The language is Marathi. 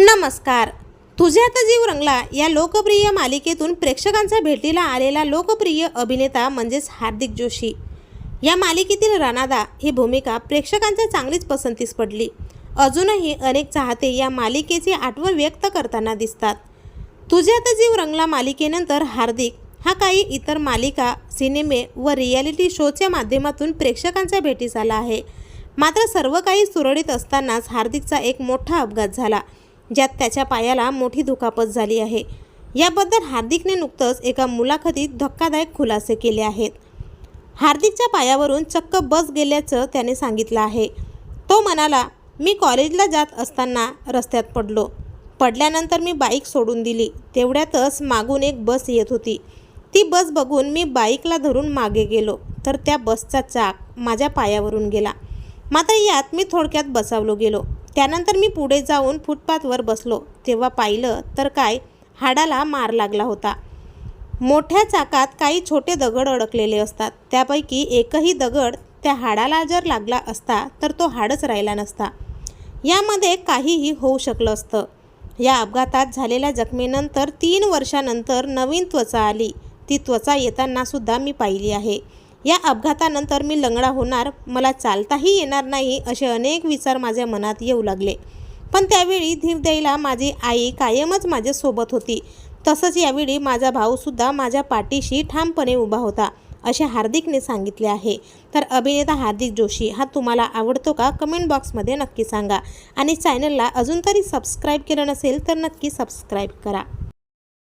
नमस्कार. तुझ्यात जीव रंगला. या लोकप्रिय मालिकेतून प्रेक्षकांच्या भेटीला आलेला लोकप्रिय अभिनेता म्हणजेच हार्दिक जोशी. या मालिकेतील राणादा ही भूमिका प्रेक्षकांच्या चांगलीच पसंतीस पडली. अजूनही अनेक चाहते या मालिकेची आठवण व्यक्त करताना दिसतात. तुझ्यात जीव रंगला मालिकेनंतर हार्दिक हा काही इतर मालिका सिनेमे व रियालिटी शोच्या माध्यमातून प्रेक्षकांच्या भेटीस आला आहे. मात्र सर्व काही सुरळीत असतानाच हार्दिकचा एक मोठा अपघात झाला. ज्यात त्याच्या पायाला मोठी दुखापत झाली आहे. याबद्दल हार्दिकने नुकतंच एका मुलाखतीत धक्कादायक खुलासे केले आहेत. हार्दिकच्या पायावरून चक्क बस गेल्याचं त्याने सांगितलं आहे. तो म्हणाला मी कॉलेजला जात असताना रस्त्यात पडलो. पडल्यानंतर मी बाईक सोडून दिली. तेवढ्यातच मागून एक बस येत होती. ती बस बघून मी बाईकला धरून मागे गेलो. तर त्या बसचा चाक माझ्या पायावरून गेला. मात्र यात मी थोडक्यात बसावलो गेलो. त्यानंतर मी पुढे जाऊन फुटपाथवर बसलो. तेव्हा पाहिलं तर काय? हाडाला मार लागला होता. मोठ्या चाकात काही छोटे दगड अडकलेले असतात. त्यापैकी एकही दगड त्या हाडाला जर लागला असता तर तो हाडच राहिला नसता. यामध्ये काहीही होऊ शकलं असतं. या अपघातात झालेल्या जखमेनंतर तीन वर्षानंतर नवीन त्वचा आली. ती त्वचा येताना सुद्धा मी पाहिली आहे. या अपघातानंतर मी लंगडा होणार मला चालताही येणार नाही असे अनेक विचार माझ्या मनात येऊ लागले. पण त्यावेळी धीर द्यायला माझी आई कायमच माझ्यासोबत होती. तसंच यावेळी माझा भाऊसुद्धा माझ्या पाठीशी ठामपणे उभा होता असे हार्दिकने सांगितले आहे. तर अभिनेता हार्दिक जोशी हा तुम्हाला आवडतो का? कमेंट बॉक्समध्ये नक्की सांगा. आणि चॅनलला अजून तरी सबस्क्राईब केलं नसेल तर नक्की सबस्क्राईब करा.